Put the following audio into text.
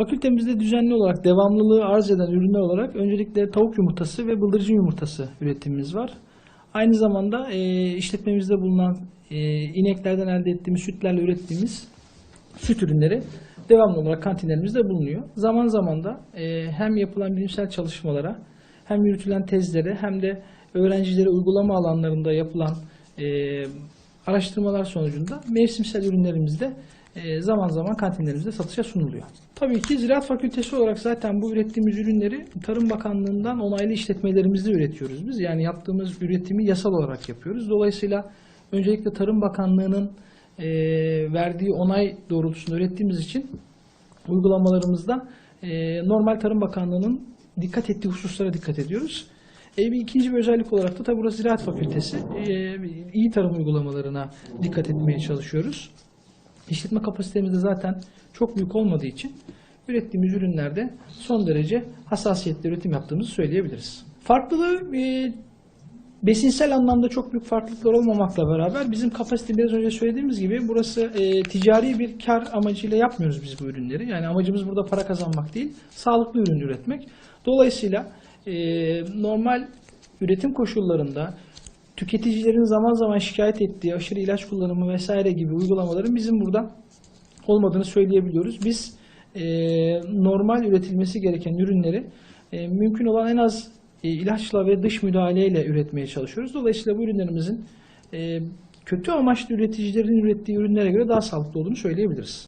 Fakültemizde düzenli olarak devamlılığı arz eden ürünler olarak öncelikle tavuk yumurtası ve bıldırcın yumurtası üretimimiz var. Aynı zamanda e, işletmemizde bulunan e, ineklerden elde ettiğimiz sütlerle ürettiğimiz süt ürünleri devamlı olarak kantinlerimizde bulunuyor. Zaman zaman da e, hem yapılan bilimsel çalışmalara hem yürütülen tezlere hem de öğrencilere uygulama alanlarında yapılan e, araştırmalar sonucunda mevsimsel ürünlerimiz de e, zaman zaman kantinlerimizde satışa sunuluyor. Tabii ki Ziraat Fakültesi olarak zaten bu ürettiğimiz ürünleri Tarım Bakanlığı'ndan onaylı işletmelerimizde üretiyoruz biz. Yani yaptığımız üretimi yasal olarak yapıyoruz. Dolayısıyla öncelikle Tarım Bakanlığı'nın e, verdiği onay doğrultusunda ürettiğimiz için uygulamalarımızda e, normal Tarım Bakanlığı'nın dikkat ettiği hususlara dikkat ediyoruz. E, bir ikinci bir özellik olarak da tabi burası Ziraat Fakültesi. E, iyi tarım uygulamalarına dikkat etmeye çalışıyoruz. İşletme kapasitemizde zaten çok büyük olmadığı için ürettiğimiz ürünlerde son derece hassasiyetli üretim yaptığımızı söyleyebiliriz. Farklılığı e, besinsel anlamda çok büyük farklılıklar olmamakla beraber bizim kapasite biraz önce söylediğimiz gibi burası e, ticari bir kar amacıyla yapmıyoruz biz bu ürünleri. Yani amacımız burada para kazanmak değil, sağlıklı ürün üretmek. Dolayısıyla e, normal üretim koşullarında tüketicilerin zaman zaman şikayet ettiği aşırı ilaç kullanımı vesaire gibi uygulamaların bizim burada olmadığını söyleyebiliyoruz. Biz e, normal üretilmesi gereken ürünleri e, mümkün olan en az e, ilaçla ve dış müdahaleyle üretmeye çalışıyoruz. Dolayısıyla bu ürünlerimizin e, kötü amaçlı üreticilerin ürettiği ürünlere göre daha sağlıklı olduğunu söyleyebiliriz.